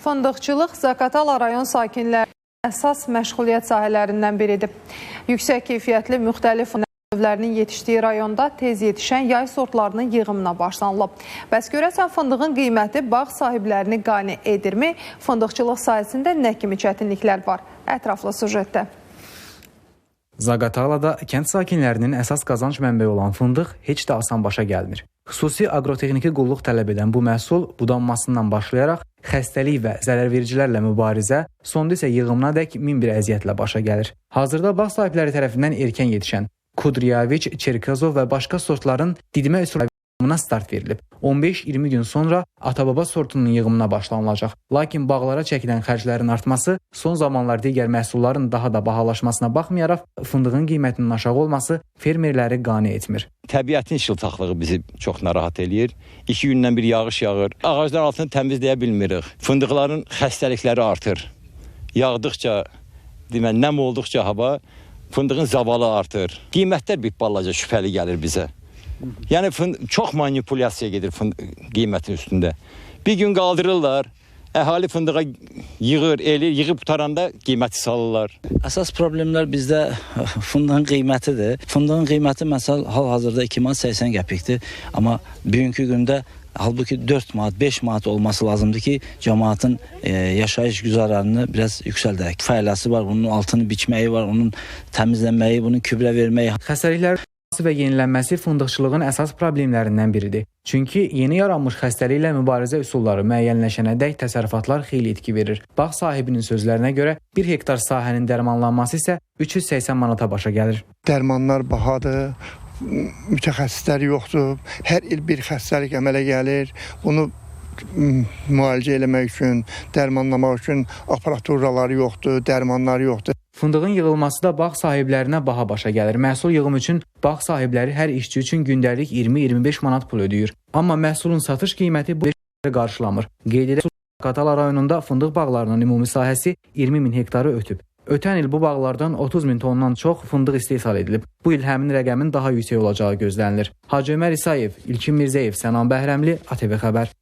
Fındıqçılıq Zaqatala rayon sakinləri əsas məşğuliyyət sahələrindən biridir. Yüksək keyfiyyətli müxtəlif növlərinin yetişdiyi rayonda tez yetişən yay sortlarının yığımına başlanılıb. Bəs görəsən fındığın qiyməti bağ sahiblərini qane edirmi? Fındıqçılıq sahəsində nə kimi çətinliklər var? Ətraflı sujetdə. Zaqatalada kənd sakinlərinin əsas qazanc mənbəyi olan fındıq heç də asan başa gəlmir. Xüsusi aqrotexniki qulluq tələb edən bu məhsul budanmasından başlayaraq xəstəlik və zərərvericilərlə mübarizə, sonda isə yığımınadək min bir əziyyətlə başa gəlir. Hazırda bağ sahibləri tərəfindən erkən yetişən Kudryaviç, Çerkazov və başqa sortların didmə üsuluna start verilib. 15-20 gün sonra ata-baba sortunun yığımına başlanılacaq. Lakin bağlara çəkilən xərclərin artması son zamanlar digər məhsulların daha da bahalaşmasına baxmayaraq fındığın qiymətinin aşağı olması fermerləri qane etmir. Təbiətin şıltaqlığı bizi çox narahat eləyir. 2 gündən bir yağış yağır. Ağacların altını təmizləyə bilmirik. Fındıqların xəstəlikləri artır. Yağdıqca, demək, nəm olduqca hava fındığın zavalı artır. Qiymətlər bir balaca şübhəli gəlir bizə. Yəni fın çox manipulyasiya gedir fın qiymətin üstündə. Bir gün qaldırırlar, əhali fındığa yığır, eləyir, yığıb qutaranda qiyməti salırlar. Əsas problemlər bizdə fındığın qiymətidir. Fındığın qiyməti məsəl hal-hazırda 2 manat 80 qəpikdir, amma bugünkü gündə halbuki 4 manat, 5 manat olması lazımdır ki, cəmaatın e, yaşayış güzəranını biraz yüksəldək. Faydalısı var, bunun altını biçməyi var, onun təmizlənməyi, bunun kübrə verməyi. Xəstəliklər və yenilənməsi fındıqçılığın əsas problemlərindən biridir. Çünki yeni yaranmış xəstəliklə mübarizə üsulları müəyyənləşənədək təsərrüfatlar xeyli itki verir. Bağ sahibinin sözlərinə görə 1 hektar sahənin dərmanlanması isə 380 manata başa gəlir. Dərmanlar bahadır, mütəxəssislər yoxdur. Hər il bir xəstəlik əmələ gəlir. Bunu müalicə eləmək üçün, dərmanlamaq üçün aparaturaları yoxdur, dərmanlar yoxdur. Fındığın yığılması da bağ sahiblərinə baha başa gəlir. Məhsul yığım üçün bağ sahibləri hər işçi üçün gündəlik 20-25 manat pul ödəyir. Amma məhsulun satış qiyməti bu qarşılamır. Qeyd edək, Qatala rayonunda fındıq bağlarının ümumi sahəsi 20 min hektarı ötüb. Ötən il bu bağlardan 30 min tondan çox fındıq istehsal edilib. Bu il həmin rəqəmin daha yüksək olacağı gözlənilir. Hacı Ömər İsayev, İlkin Mirzəyev, Sənan Bəhrəmli, ATV xəbər.